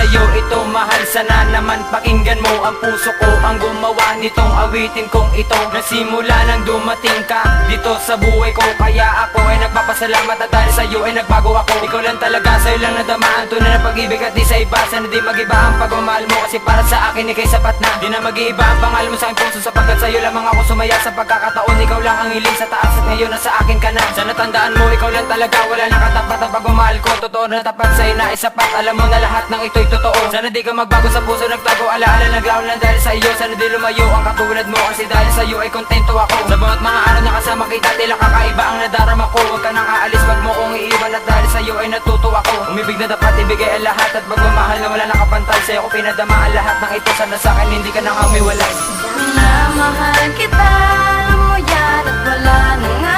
sa'yo ito mahal Sana naman pakinggan mo ang puso ko. Ang gumawa nitong awitin kong ito. Nasimula nang dumating ka dito sa buhay ko. Kaya ako ay nagpapasalamat at dahil sa'yo ay nagbago ako. Ikaw lang talaga sa'yo lang nadamaan. Tunay na pag-ibig at di sa iba. Sana di mag-iba ang pagmamahal mo. Kasi para sa akin ikay sapat na. Di na mag-iiba ang pangalan mo sa aking puso. Sapagkat sa'yo lamang ako sumaya Sa pagkakataon. Ikaw lang ang hiling sa taas At ngayon nasa akin ka na. Sana tandaan mo ikaw lang talaga. Wala na katapat ang pagmamahal ko. Totoo na tapat sa'yo na isapat Alam mo na lahat ng ito'y totoo Sana di ka magbago sa puso Nagtago alaala naglaon lang dahil sa iyo. Sana di lumayo ang katulad mo Kasi dahil sa iyo ay kontento ako. Sa bawat mga araw na kasama kita Tila kakaiba ang nadarama ko. Huwag ka nang aalis Wag mo kong iiwan At dahil sa iyo ay natuto ako. Umibig na dapat ibigay ang lahat At magmamahal na wala nakapantay Sa'yo. Ko pinadama ang lahat ng ito Sana sa akin hindi ka nang umiwalay Minamahal kita, alam mo yan At wala nang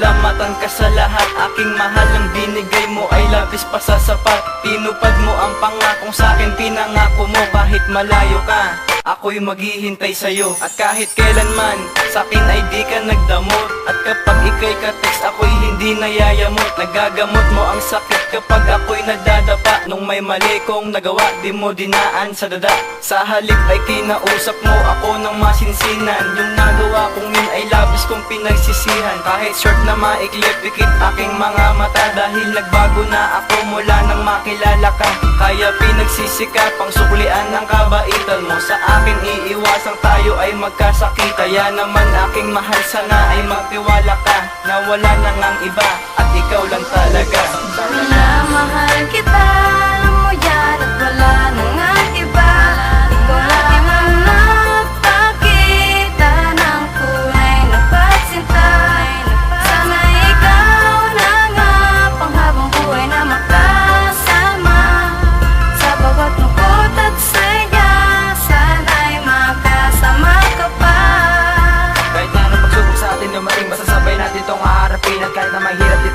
Salamatan ka sa lahat. Aking mahal ang binigay mo ay labis pa sa sapat. Tinupad mo ang pangakong sa akin Pinangako mo kahit malayo ka. Ako'y maghihintay sa'yo At kahit kailanman Sa akin ay di ka nagdamot. At kapag ikay ka-text ako'y hindi nayayamot. Nagagamot mo ang sakit kapag ako'y nadadapa Nung may mali kong nagawa Di mo dinaan sa dada. Sa halip ay kinausap mo ako ng masinsinan. Yung nagawa kong yun ay labis kong pinagsisihan. Kahit short na maiklip Pikit aking mga mata. Dahil nagbago na ako mula nang makilala ka. Kaya pinagsisikapang suklian ng kabaitan mo. Sa akin iiwasang tayo ay magkasakit. Kaya naman aking mahal sana ay magtiwala ka. Na wala nang ang iba at ikaw lang talaga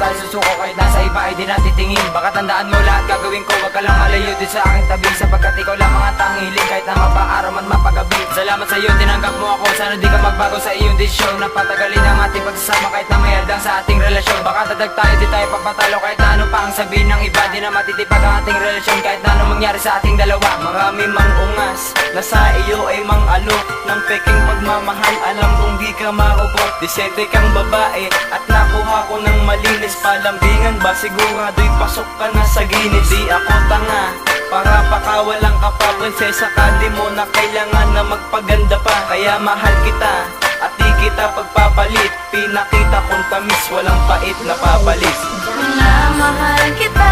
tayo susuko Kahit nasa iba ay di natin Baka tandaan mo lahat gagawin ko Huwag ka lang malayo din sa aking tabi. Sapagkat ikaw lang mga tangiling Kahit na mapaaraw man mapagabi. Salamat sa iyo, tinanggap mo ako. Sana di ka magbago sa iyong desisyon. Na patagalin ang ating pagsasama Kahit na may haldang sa ating relasyon. Baka tadag tayo, di tayo papatalo. Kahit na ano pa ang sabihin ng iba Di na matitipag ang ating relasyon. Kahit na ano mangyari sa ating dalawa. Marami mang ungas na sa iyo ay mang alok. Ng peking pagmamahal alam kong di ka maubot Disente kang babae at malinis Palambingan ba? Sigurado'y pasok ka na sa ginit Di ako tanga para pakawalan ka pa Prinsesa ka. Di mo na kailangan na magpaganda pa. Kaya mahal kita at di kita pagpapalit. Pinakita kong tamis walang pait na papalit. Minamahal kita,